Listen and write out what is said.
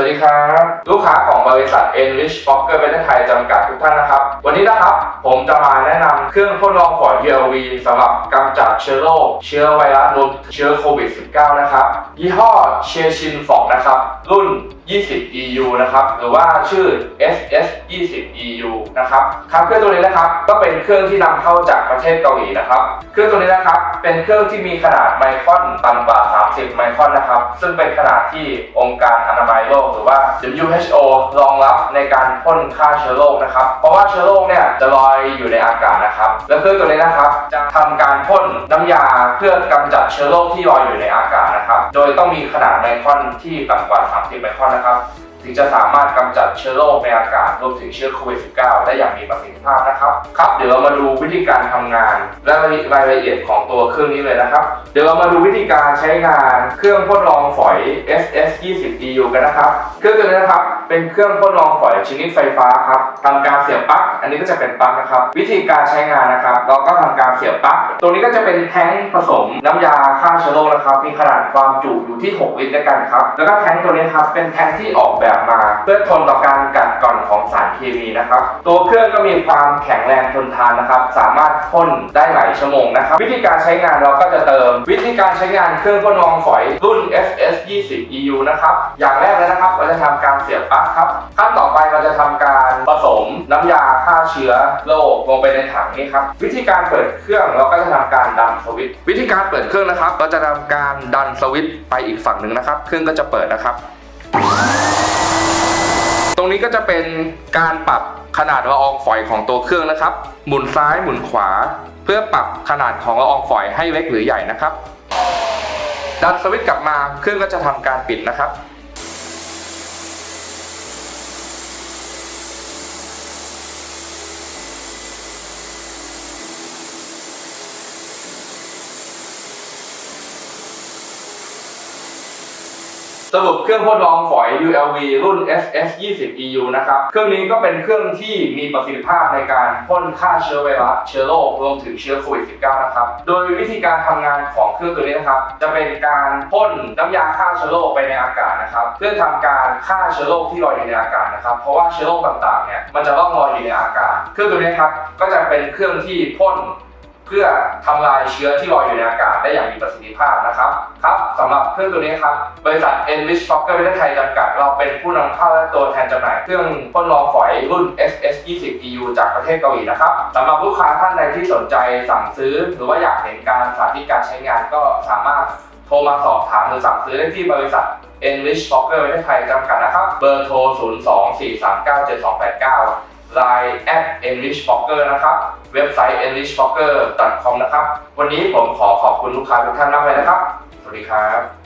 วัสดีครับ ลูกค้าของบริษัท Enrich Fokker ประเทศไทยจำกัดทุกท่านนะครับ วันนี้นะครับผมจะมาแนะนำเครื่องทดลองฝอย ULV สำหรับกำจัดเชื้อโรคเชื้อไวรัสรวมเชื้อโควิด -19 นะครับ ยี่ห้อเชชินฟอกนะครับ รุ่น 20 EU นะครับ หรือว่าชื่อ SS 20 EU นะครับครับเครื่องตัวนี้นะครับก็เป็นเครื่องที่นำเข้าจากประเทศเกาหลีนะครับ เครื่องตัวนี้นะครับเป็นเครื่องที่มีขนาดไมครอนต่ำกว่า 30 ไมครอนนะครับ ซึ่งเป็นขนาดที่องค์การอนามัยโลกหรือว่า WHO รองรับในการพ่นฆ่าเชื้อโรคนะครับ เพราะว่าเชื้อโรคเนี่ยจะลอยอยู่ในอากาศนะครับ และเครื่องตัวนี้นะครับจะทำการพ่นน้ำยาเพื่อกำจัดเชื้อโรคที่ลอยอยู่ในอากาศนะครับ โดยต้องมีขนาดไมครอนที่ต่ำกว่า 30 ไมครอนนะครับ ถึงจะสามารถกำจัดเชื้อโรคในอากาศรวมถึงเชื้อโควิด -19 ได้อย่างมีประสิทธิภาพนะครับครับเดี๋ยวเรามาดูวิธีการทำงาน และรายละเอียดของตัวเครื่องนี้เลยนะครับ เดี๋ยวเรามาดูวิธีการใช้งานเครื่องทดลองฝอย SS 20 EU กันนะครับเครื่องตัวนี้นะครับเป็นเครื่องทดลองฝอยชนิดไฟฟ้าครับทำการเสียบปลั๊กอันนี้ก็จะเป็นปลั๊กนะครับ วิธีการใช้งานนะครับ เราก็ทำการเสียบปลั๊กตรงนี้ก็จะเป็นแท้งผสมน้ำยาฆ่าเชื้อโรคนะครับ มีขนาดความจุอยู่ที่ 6 ลิตรด้วยกันครับแล้วก็แท้งตัวนี้ครับเป็นแท้งที่ออกแบบมา เพื่อทนต่อการกัดกร่อนของสารเคมีนะครับ ตัวเครื่องก็มีความแข็งแรงทนทานนะครับ สามารถพ่นได้หลายชั่วโมงนะครับ วิธีการใช้งานเราก็จะเติม วิธีการใช้งานเครื่องพ่นรองฝอยรุ่น FS 20 EU นะครับ อย่างแรกเลยนะครับ เราจะทำการเสียบปลั๊กครับ ขั้นต่อไปเราจะทำการผสมน้ำยาฆ่าเชื้อโรคลงไปในถังนี้ครับ วิธีการเปิดเครื่องเราก็จะทำการดันสวิตช์ วิธีการเปิดเครื่องนะครับ เราจะทำการดันสวิตช์ไปอีกฝั่งหนึ่งนะครับ เครื่องก็จะเปิดนะครับ รงนี้ก็จะเป็นการปรับขนาดละอองฝอยของตัวเครื่องนะครับ หมุนซ้ายหมุนขวา เพื่อปรับขนาดของละอองฝอยให้เล็กหรือใหญ่นะครับ ดันสวิตช์กลับมาเครื่องก็จะทำการปิดนะครับ สรุปเครื่องทดลองฝอย ULV รุ่น SS 20 EU นะครับ เครื่องนี้ก็เป็นเครื่องที่มีประสิทธิภาพในการพ่นฆ่าเชื้อไวรัส เชื้อโรครวมถึงเชื้อโควิด -19 นะครับ โดยวิธีการทำงานของเครื่องตัวนี้นะครับ จะเป็นการพ่นน้ำยาฆ่าเชื้อโรคไปในอากาศนะครับ เพื่อทำการฆ่าเชื้อโรคที่ลอยอยู่ในอากาศนะครับ เพราะว่าเชื้อโรคต่างๆ เนี่ย มันจะต้องลอยอยู่ในอากาศ เครื่องตัวนี้ครับ ก็จะเป็นเครื่องที่พ่น พื่อทำลายเชื้อที่ลอยอยู่ในอากาศได้อย่างมีประสิทธิภาพนะครับครับสำหรับเครื่องตัวนี้ครับบริษัท Enrich Fokker ประเทศไทยจำกัด เราเป็นผู้นำเข้าและตัวแทนจำหน่ายเครื่องพ่นรองฝอยรุ่น SS 20 EU จากประเทศเกาหลีนะครับสำหรับลูกค้าท่านใดที่สนใจสั่งซื้อ หรือว่าอยากเห็นการสาธิตการใช้งานก็สามารถโทรมาสอบถามหรือสั่งซื้อได้ที่บริษัท Enrich Fokker ประเทศไทยจำกัดนะครับเบอร์โทร 024397289 Line at enrich fokker นะครับ เว็บไซต์ enrichfokker.com นะครับ วันนี้ผมขอขอบคุณลูกค้าทุกท่านมากเลยนะครับ สวัสดีครับ